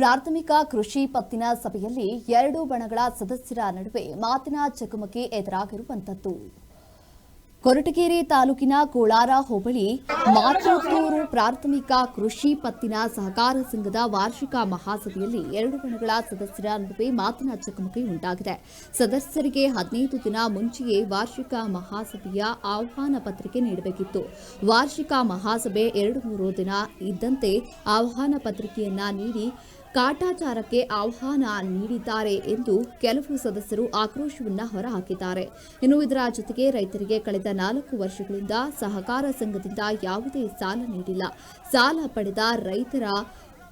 ಪ್ರಾಥಮಿಕ ಕೃಷಿ ಪತ್ತಿನ ಸಭೆಯಲ್ಲಿ ಎರಡು ಬಣಗಳ ಸದಸ್ಯರ ನಡುವೆ ಮಾತಿನ ಚಕಮಕಿ ಎದುರಾಗಿರುವಂತದ್ದು ಕೊರಟಗೆರೆ ತಾಲೂಕಿನ ಕೋಳಾರ ಹೋಬಳಿ ಮಾತೃತ್ತೂರು ಪ್ರಾಥಮಿಕ ಕೃಷಿ ಪತ್ತಿನ ಸಹಕಾರ ಸಂಘದ ವಾರ್ಷಿಕ ಮಹಾಸಭೆಯಲ್ಲಿ ಎರಡು ಬಣಗಳ ಸದಸ್ಯರ ನಡುವೆ ಮಾತಿನ ಚಕಮಕಿ ಉಂಟಾಗಿದೆ. ಸದಸ್ಯರಿಗೆ ಹದಿನೈದು ದಿನ ಮುಂಚೆಯೇ ವಾರ್ಷಿಕ ಮಹಾಸಭೆಯ ಆಹ್ವಾನ ಪತ್ರಿಕೆ ನೀಡಬೇಕಿತ್ತು. ವಾರ್ಷಿಕ ಮಹಾಸಭೆ ಎರಡು ಮೂರು ದಿನ ಇದ್ದಂತೆ ಆಹ್ವಾನ ಪತ್ರಿಕೆಯನ್ನ ನೀಡಿ ಕಾಟಾಚಾರಕ್ಕೆ ಆಹ್ವಾನ ನೀಡಿದ್ದಾರೆ ಎಂದು ಕೆಲವು ಸದಸ್ಯರು ಆಕ್ರೋಶವನ್ನು ಹೊರಹಾಕಿದ್ದಾರೆ. ಇನ್ನು ಇದರ ಜೊತೆಗೆ ರೈತರಿಗೆ ಕಳೆದ ನಾಲ್ಕು ವರ್ಷಗಳಿಂದ ಸಹಕಾರ ಸಂಘದಿಂದ ಯಾವುದೇ ಸಾಲ ನೀಡಿಲ್ಲ. ಸಾಲ ಪಡೆದ ರೈತರ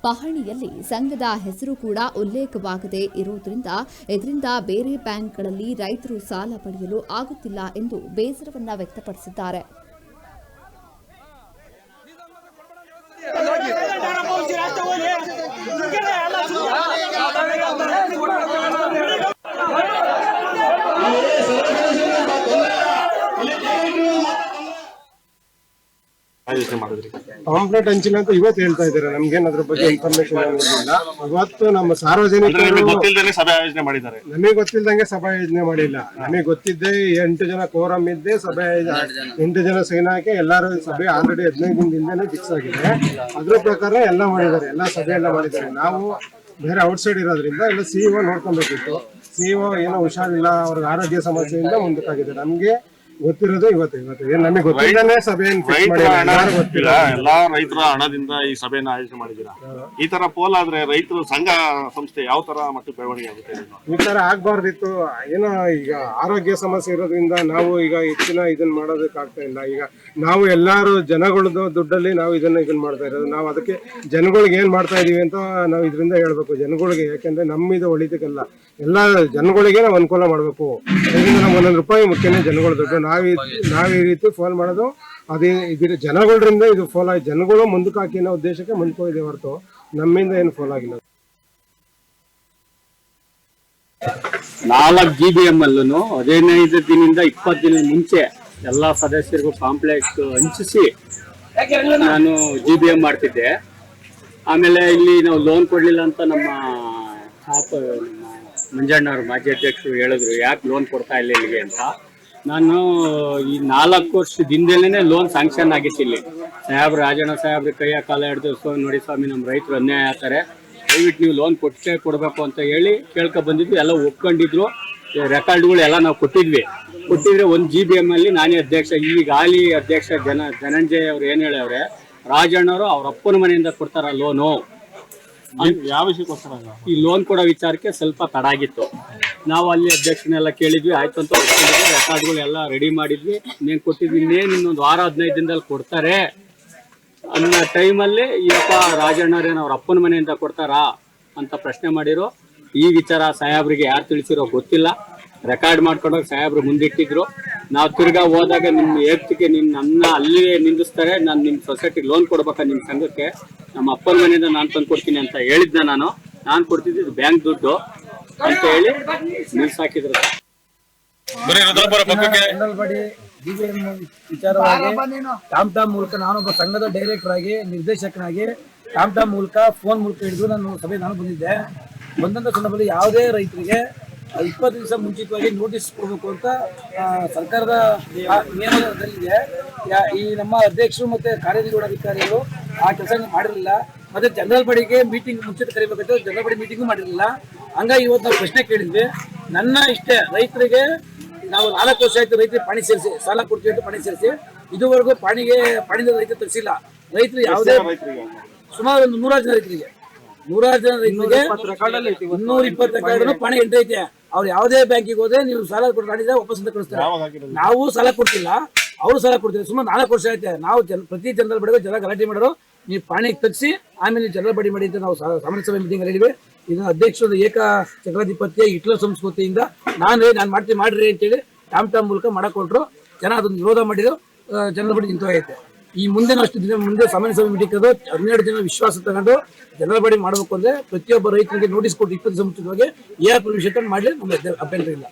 ಪಹಣಿಯಲ್ಲಿ ಸಂಘದ ಹೆಸರು ಕೂಡ ಉಲ್ಲೇಖವಾಗದೇ ಇರುವುದರಿಂದ ಇದರಿಂದ ಬೇರೆ ಬ್ಯಾಂಕ್ಗಳಲ್ಲಿ ರೈತರು ಸಾಲ ಪಡೆಯಲು ಆಗುತ್ತಿಲ್ಲ ಎಂದು ಬೇಸರವನ್ನು ವ್ಯಕ್ತಪಡಿಸಿದ್ದಾರೆ ಆಯೋಜನೆ ಮಾಡಿದ್ರಿ ಪಾಂಪ್ಲೆಟ್ ಹಂಚಿನ ಅಂತ ಇವತ್ತು ಹೇಳ್ತಾ ಇದ್ದಾರೆ. ನಮ್ಗೆ ಅದ್ರ ಬಗ್ಗೆ ಇನ್ಫಾರ್ಮೇಶನ್ ಇವತ್ತು ನಮ್ಮ ಸಾರ್ವಜನಿಕ ಸಾರ್ವಜನಿಕರು ನಿಮಗೆ ಗೊತ್ತಿಲ್ಲದೇನೆ ಸಭೆ ಆಯೋಜನೆ ಮಾಡಿದ್ದಾರೆ. ನಮಗೆ ಗೊತ್ತಿಲ್ದಂಗೆ ಸಭಾ ಯೋಜನೆ ಮಾಡಿಲ್ಲ. ನಮಗೆ ಗೊತ್ತಿದ್ದೆ ಎಂಟು ಜನ ಕೋರಂ ಇದ್ದೆ ಸಭೆ ಎಂಟು ಜನ ಸೇನಾಕ್ಕೆ ಎಲ್ಲಾರು ಸಭೆ ಆಲ್ರೆಡಿ ಹದಿನೈದು ದಿನದಿಂದನೇ ಫಿಕ್ಸ್ ಆಗಿದೆ. ಅದ್ರ ಪ್ರಕಾರ ಎಲ್ಲ ಮಾಡಿದ್ದಾರೆ. ಎಲ್ಲ ಸಭೆ ಎಲ್ಲ ಮಾಡಿದ್ದಾರೆ. ನಾವು ಬೇರೆ ಔಟ್ಸೈಡ್ ಇರೋದ್ರಿಂದ ಎಲ್ಲ ಸಿಇಒ ನೋಡ್ಕೊಬೇಕಿತ್ತು ಸಿಇಒ ಏನೋ ಹುಷಾರಿಲ್ಲ ಅವ್ರಿಗೆ ಆರೋಗ್ಯ ಸಮಸ್ಯೆಯಿಂದ ಮುಂದಕ್ಕಾಗಿದೆ. ನಮ್ಗೆ ಗೊತ್ತಿರೋದು ಇವತ್ತು ಇವತ್ತು. ಏನ್ ನಮಗೆ ಗೊತ್ತಿಲ್ಲನೇ ಸಭೆ ಏನ್ fix ರೈತರ ಮಾಡಿಲ್ಲ. ಹಣ ಯಾರು ಗೊತ್ತಿಲ್ಲ ಎಲ್ಲಾ ರೈತರ ಹಣದಿಂದ ಈ ಸಭೆನ ಆಯೋಜನೆ ಮಾಡಿದ್ದೀರಾ? ಈ ತರ ಪೋಲ್ ಆದ್ರೆ ರೈತರು ಸಂಘ ಸಂಸ್ಥೆ ಯಾವ ತರ ಮತ್ತೆ ಬೆಳವಣಿಗೆ ಆಗುತ್ತೆ? ಈ ತರ ಆಗ್ಬಾರ್ದಿತ್ತು. ಏನೋ ಈಗ ಆರೋಗ್ಯ ಸಮಸ್ಯೆ ಇರೋದ್ರಿಂದ ನಾವು ಈಗ ಹೆಚ್ಚಿನ ಇದನ್ನ ಮಾಡೋದಕ್ಕಾಗ್ತಾ ಇಲ್ಲ. ಈಗ ನಾವು ಎಲ್ಲಾರು ಜನಗಳ ದುಡ್ಡಲ್ಲಿ ನಾವು ಇದನ್ನ ಇದನ್ನ ಮಾಡ್ತಾ ಇರೋದು. ನಾವು ಅದಕ್ಕೆ ಜನಗಳಿಗೆ ಏನ್ ಮಾಡ್ತಾ ಇದೀವಿ ಅಂತ ನಾವು ಇದರಿಂದ ಹೇಳ್ಬೇಕು. ಜನಗಳಿಗೆ ಯಾಕೆಂದ್ರೆ ನಮ್ಮಿದು ಒಳಿತಕ್ಕಲ್ಲ ಎಲ್ಲ ಜನಗಳಿಗೆ ನಾವು ಅನುಕೂಲ ಮಾಡ್ಬೇಕು. ಇದರಿಂದ ನಾವು ಒಂದೊಂದು ರೂಪಾಯಿ ಮುಖ್ಯನೇ ಜನಗಳ ದುಡ್ಡು. ನಾವ್ ನಾವೇ ಈ ರೀತಿ ಫೋನ್ ಮಾಡೋದು, ಅದೇ ಇದ್ರ ಜನಗಳಿಂದ ಇದು ಫೋಲ್ ಆಗಿ ಜನಗಳು ಮುಂದಕ್ಕೆ ಹಾಕಿ ಅನ್ನೋ ಉದ್ದೇಶಕ್ಕೆ ಮುಂದ್ಕೋಗಿದೆ ಹೊರತು ನಮ್ಮಿಂದ ಏನು ಫೋಲ್ ಆಗಿಲ್ಲ. ನಾಲ್ಕು ಜಿ ಬಿ ಎಂ ಅಲ್ಲೂ ಹದಿನೈದು ದಿನದಿಂದ ಇಪ್ಪತ್ತು ದಿನ ಮುಂಚೆ ಎಲ್ಲಾ ಸದಸ್ಯರಿಗೂ ಕಾಂಪ್ಲೆಕ್ಸ್ ಹಂಚಿಸಿ ನಾನು ಜಿ ಬಿ ಎಂ ಮಾಡ್ತಿದ್ದೆ. ಆಮೇಲೆ ಇಲ್ಲಿ ನಾವು ಲೋನ್ ಕೊಡ್ಲಿಲ್ಲ ಅಂತ ನಮ್ಮ ನಮ್ಮ ಮಂಜಣ್ಣವ್ರು ಮಾಜಿ ಅಧ್ಯಕ್ಷರು ಹೇಳಿದ್ರು, ಯಾಕೆ ಲೋನ್ ಕೊಡ್ತಾ ಇಲ್ಲ ಇಲ್ಲಿಗೆ ಅಂತ. ನಾನು ಈ ನಾಲ್ಕು ವರ್ಷದಿಂದಲೇ ಲೋನ್ ಸ್ಯಾಂಕ್ಷನ್ ಆಗಿತ್ತು ಇಲ್ಲಿ. ಸಾಹೇಬ್ರು ರಾಜಣ್ಣ ಸಾಹೇಬ್ರ ಕೈಯ ಕಾಲ ಹಿಡಿದು ಸ್ವಾಮಿ ನೋಡಿ ಸ್ವಾಮಿ ನಮ್ಮ ರೈತರು ಅನ್ಯಾಯ ಆಗ್ತಾರೆ. ದಯವಿಟ್ಟು ನೀವು ಲೋನ್ ಕೊಟ್ಟೇ ಕೊಡಬೇಕು ಅಂತ ಹೇಳಿ ಕೇಳ್ಕೊ ಬಂದಿದ್ವಿ. ಎಲ್ಲ ಒಪ್ಕೊಂಡಿದ್ರು. ರೆಕಾರ್ಡ್ಗಳು ಎಲ್ಲ ನಾವು ಕೊಟ್ಟಿದ್ವಿ. ಕೊಟ್ಟಿದ್ರೆ ಒಂದು ಜಿ ಬಿ ಎಂ ಅಲ್ಲಿ ನಾನೇ ಅಧ್ಯಕ್ಷ ಈಗ ಹಾಲಿ ಅಧ್ಯಕ್ಷ ಜನ ಧನಂಜಯ್ ಅವ್ರು ಏನ್ ಹೇಳವ್ರೆ ರಾಜಣ್ಣವರು ಅವ್ರ ಅಪ್ಪನ ಮನೆಯಿಂದ ಕೊಡ್ತಾರ ಲೋನು ಯಾವ ವಿಷಯಕ್ಕೋಸ್ಕರ? ಈ ಲೋನ್ ಕೊಡೋ ವಿಚಾರಕ್ಕೆ ಸ್ವಲ್ಪ ತಡ ಆಗಿತ್ತು. ನಾವು ಅಲ್ಲಿ ಅಧ್ಯಕ್ಷನೆಲ್ಲ ಕೇಳಿದ್ವಿ, ಆಯ್ತು ಅಂತ ರೆಕಾರ್ಡ್ಗಳು ಎಲ್ಲ ರೆಡಿ ಮಾಡಿದ್ವಿ. ನೀನ್ ಕೊಟ್ಟಿದ್ವಿ, ಇನ್ನೇನು ಇನ್ನೊಂದು ವಾರ ಹದಿನೈದು ದಿನದಲ್ಲಿ ಕೊಡ್ತಾರೆ. ಅನ್ನೋ ಟೈಮಲ್ಲಿ ಇವಪ್ಪ ರಾಜಣ್ಣರೇನು ಅವ್ರ ಅಪ್ಪನ ಮನೆಯಿಂದ ಕೊಡ್ತಾರಾ ಅಂತ ಪ್ರಶ್ನೆ ಮಾಡಿರೋ ಈ ವಿಚಾರ ಸಾಹೇಬ್ರಿಗೆ ಯಾರು ತಿಳಿಸಿರೋ ಗೊತ್ತಿಲ್ಲ. ರೆಕಾರ್ಡ್ ಮಾಡ್ಕೊಂಡೋಗಿ ಸಾಹೇಬ್ರು ಮುಂದಿಟ್ಟಿದ್ರು. ನಾವು ತಿರ್ಗಾ ಹೋದಾಗ ನಿಮ್ಮ ಏಕ್ತಿಗೆ ನಿನ್ನ ನನ್ನ ಅಲ್ಲಿ ನಿಂದಿಸ್ತಾರೆ, ನಾನು ನಿಮ್ಮ ಸೊಸೈಟಿಗೆ ಲೋನ್ ಕೊಡ್ಬೇಕಾ ನಿಮ್ಮ ಸಂಘಕ್ಕೆ? ನಮ್ಮ ಅಪ್ಪನ ಮನೆಯಿಂದ ನಾನು ತಂದು ಕೊಡ್ತೀನಿ ಅಂತ ಹೇಳಿದ್ದೆ ನಾನು. ನಾನು ಕೊಡ್ತಿದ್ದು ಬ್ಯಾಂಕ್ ದುಡ್ಡು. ಅಂತ ಹೇಳಿ ನಿಲ್ಸಾಕಿದ್ರು. ಬರೀ ರುದ್ರಪುರ ಪಕ್ಕಕ್ಕೆ. ಬಡಿ DBM ವಿಚಾರವಾಗಿ ಟಾಮ್ ಟಾಮ್ ಮೂಲಕ ನಾನೊಬ್ಬ ಸಂಘದ ಡೈರೆಕ್ಟರ್ ಆಗಿ ನಿರ್ದೇಶಕನಾಗಿ ಟಾಮ್ ಟಾಮ್ ಮೂಲಕ ಫೋನ್ ಮೂಲಕ ಹಿಡಿದು ನಾನು ಸಭೆ ನಾನು ಬಂದಿದ್ದೆ. ಬಂದಂತ ಸಂದರ್ಭದಲ್ಲಿ ಯಾವುದೇ ರೈತರಿಗೆ ಇಪ್ಪತ್ತು ದಿವಸ ಮುಂಚಿತವಾಗಿ ನೋಟಿಸ್ ಕೊಡಬೇಕು ಅಂತ ಸರ್ಕಾರದ ನಿಯಮದಲ್ಲಿದೆ. ಯಾ- ಈ ನಮ್ಮ ಅಧ್ಯಕ್ಷರು ಮತ್ತೆ ಕಾರ್ಯನಿರ್ವಹಣಾಧಿಕಾರಿಗಳು ಆ ಕೆಲಸ ಮಾಡಿರಲಿಲ್ಲ. ಮತ್ತೆ ಜನರಲ್ ಬಡಿಗೆ ಮೀಟಿಂಗ್ ಮುಂಚಿತ ಕರಿಬೇಕಂತ ಜನರಲ್ ಬಡಿ ಮೀಟಿಂಗು ಮಾಡಿರಲಿಲ್ಲ. ಹಂಗಾಗಿ ಇವತ್ತು ನಾವು ಪ್ರಶ್ನೆ ಕೇಳಿದ್ವಿ. ನನ್ನ ಇಷ್ಟೇ ರೈತರಿಗೆ ನಾವು ನಾಲ್ಕು ವರ್ಷ ಆಯ್ತು ರೈತರಿಗೆ ಪಾಣಿ ಸೇರಿಸಿ ಸಾಲ ಕೊಡ್ತೀವಿ ಅಂತ ಪಾಣಿ ಸೇರಿಸಿ ಇದುವರೆಗೂ ಪಾಣಿಗೆ ಪಾಣಿದ ರೈತ ತರಿಸಿಲ್ಲ. ರೈತರು ಯಾವುದೇ ಸುಮಾರು ಒಂದು ನೂರಾರು ಜನ ರೈತರಿಗೆ. ನೂರಾರು ಜನ ರೈತರಿಗೆ ಇನ್ನೂರ ಇಪ್ಪತ್ತು ಪಾಣಿ ಎಂಟ್ರಿ ಐತೆ. ಅವ್ರು ಯಾವುದೇ ಬ್ಯಾಂಕಿಗೆ ಹೋದ್ರೆ ನೀವು ಸಾಲ ಕೊಟ್ಟು ವಾಪಸ್ ಅಂತ ಕಳಿಸ್ತಾರೆ. ನಾವು ಸಾಲ ಕೊಡ್ತಿಲ್ಲ. ಅವರು ಸಾಲ ಕೊಡ್ತೀವಿ ಸುಮಾರು ನಾಲ್ಕು ವರ್ಷ ಐತೆ ನಾವು ಜನ ಪ್ರತಿ ಜನರಲ್ ಬಡಿಗೆ ಜನ ಗಲಾಟೆ ಮಾಡೋರು ನೀವು ಪಾಣಿಗೆ ತಗ್ಸಿ ಆಮೇಲೆ ಜನರಲ್ ಬಡಿ ಮಾಡಿ ಅಂತ ನಾವು ಸಾಮಾನ್ಯ ಸಭೆ ಮೀಟಿಂಗ್ ಹೇಳಿದ್ವಿ. ಇದನ್ನ ಅಧ್ಯಕ್ಷರು ಏಕ ಚಕ್ರಾಧಿಪತ್ಯ ಇಟ್ಲ ಸಂಸ್ಕೃತಿಯಿಂದ ನಾನು ನಾನು ಮಾಡ್ತೀನಿ, ಮಾಡ್ರಿ ಅಂತೇಳಿ ಟಾಮ್ ಟಾಮ್ ಮೂಲಕ ಮಾಡಿಕೊಟ್ರು. ಜನ ಅದನ್ನ ವಿರೋಧ ಮಾಡಿದ್ರು. ಜನರ ಬಡಿ ನಿಂತೋಗೈತೆ ಈ ಮುಂದೆ ಅಷ್ಟು ದಿನ, ಮುಂದೆ ಸಾಮಾನ್ಯ ಸಭೆ ಮೀಟಿಂಗ್ ಅದು ಹನ್ನೆರಡು ದಿನ ವಿಶ್ವಾಸ ತಗೊಂಡು ಜನರ ಬಡಿ ಮಾಡಬೇಕು ಅಂದ್ರೆ ಪ್ರತಿಯೊಬ್ಬ ರೈತರಿಗೆ ನೋಟಿಸ್ ಕೊಟ್ಟು ಇಪ್ಪತ್ತು ಮುಂಚಿತವಾಗಿ ಏರ್ ಪರ್ಮಿಷನ್ ಮಾಡಲಿ ನಮ್ಮ ಅಭ್ಯಂತರ ಇಲ್ಲ.